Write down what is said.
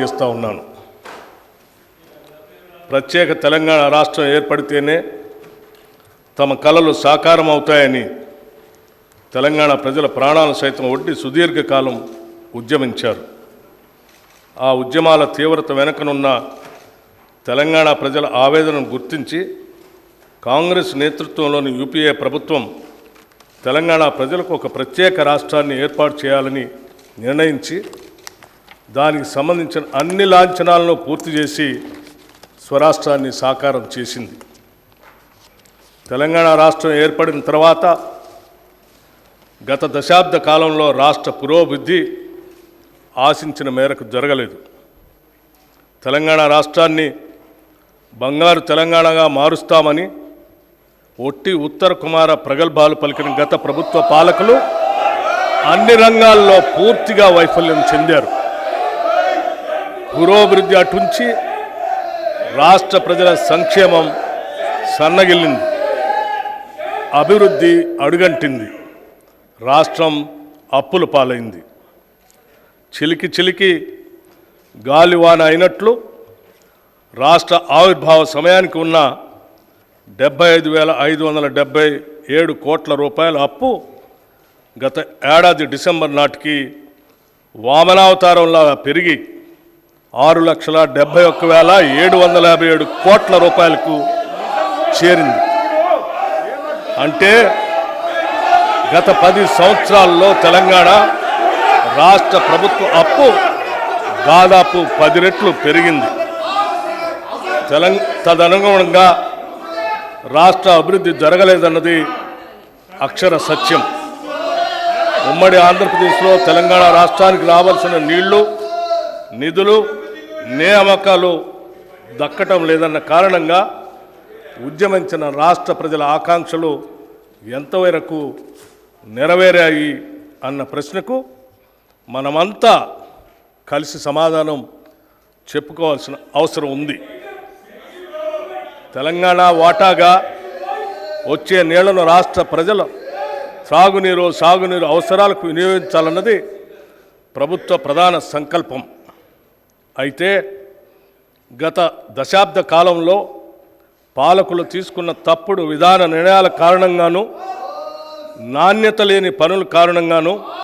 తెలియజేస్తూ ఉన్నాను. ప్రత్యేక తెలంగాణ రాష్ట్రం ఏర్పడితేనే తమ కళలు సాకారం అవుతాయని తెలంగాణ ప్రజల ప్రాణాలు సైతం ఒడ్డి సుదీర్ఘకాలం ఉద్యమించారు. ఆ ఉద్యమాల తీవ్రత వెనుకనున్న తెలంగాణ ప్రజల ఆవేదనను గుర్తించి కాంగ్రెస్ నేతృత్వంలోని యూపీఏ ప్రభుత్వం తెలంగాణ ప్రజలకు ఒక ప్రత్యేక రాష్ట్రాన్ని ఏర్పాటు చేయాలని నిర్ణయించి దానికి సంబంధించిన అన్ని లాంఛనాలను పూర్తి చేసి స్వరాష్ట్రాన్ని సాకారం చేసింది. తెలంగాణ రాష్ట్రం ఏర్పడిన తర్వాత గత దశాబ్ద కాలంలో రాష్ట్ర పురోభివృద్ధి ఆశించిన మేరకు జరగలేదు. తెలంగాణ రాష్ట్రాన్ని బంగారు తెలంగాణగా మారుస్తామని ఒట్టి ఉత్తర కుమార ప్రగల్భాలు పలికిన గత ప్రభుత్వ పాలకులు అన్ని రంగాల్లో పూర్తిగా వైఫల్యం చెందారు. పురోభివృద్ధి అటుంచి రాష్ట్ర ప్రజల సంక్షేమం సన్నగిల్లింది. అభివృద్ధి అడుగంటింది. రాష్ట్రం అప్పుల పాలైంది. చిలికి చిలికి గాలివాన అయినట్లు రాష్ట్ర ఆవిర్భావ సమయానికి ఉన్న డెబ్బై ఐదు వేల ఐదు వందల డెబ్బై ఏడు కోట్ల రూపాయల అప్పు గత ఏడాది డిసెంబర్ నాటికి వామనావతారంలా పెరిగి ఆరు లక్షల డెబ్బై ఒక్క వేల ఏడు వందల యాభై ఏడు కోట్ల రూపాయలకు చేరింది. అంటే గత పది సంవత్సరాల్లో తెలంగాణ రాష్ట్ర ప్రభుత్వ అప్పు దాదాపు పది రెట్లు పెరిగింది. తెలంగ తదనుగుణంగా రాష్ట్ర అభివృద్ధి జరగలేదన్నది అక్షర సత్యం. ఉమ్మడి ఆంధ్రప్రదేశ్లో తెలంగాణ రాష్ట్రానికి రావాల్సిన నీళ్ళు నిధులు నియామకాలు దక్కటం లేదన్న కారణంగా ఉద్యమించిన రాష్ట్ర ప్రజల ఆకాంక్షలు ఎంతవరకు నెరవేరాయి అన్న ప్రశ్నకు మనమంతా కలిసి సమాధానం చెప్పుకోవాల్సిన అవసరం ఉంది. తెలంగాణ వాటాగా వచ్చే నీళ్ళను రాష్ట్ర ప్రజల సాగునీరు సాగునీరు అవసరాలకు వినియోగించాలన్నది ప్రభుత్వ ప్రధాన సంకల్పం. అయితే గత దశాబ్ద కాలంలో పాలకులు తీసుకున్న తప్పుడు విధాన నిర్ణయాల కారణంగాను నాణ్యత లేని పనుల కారణంగాను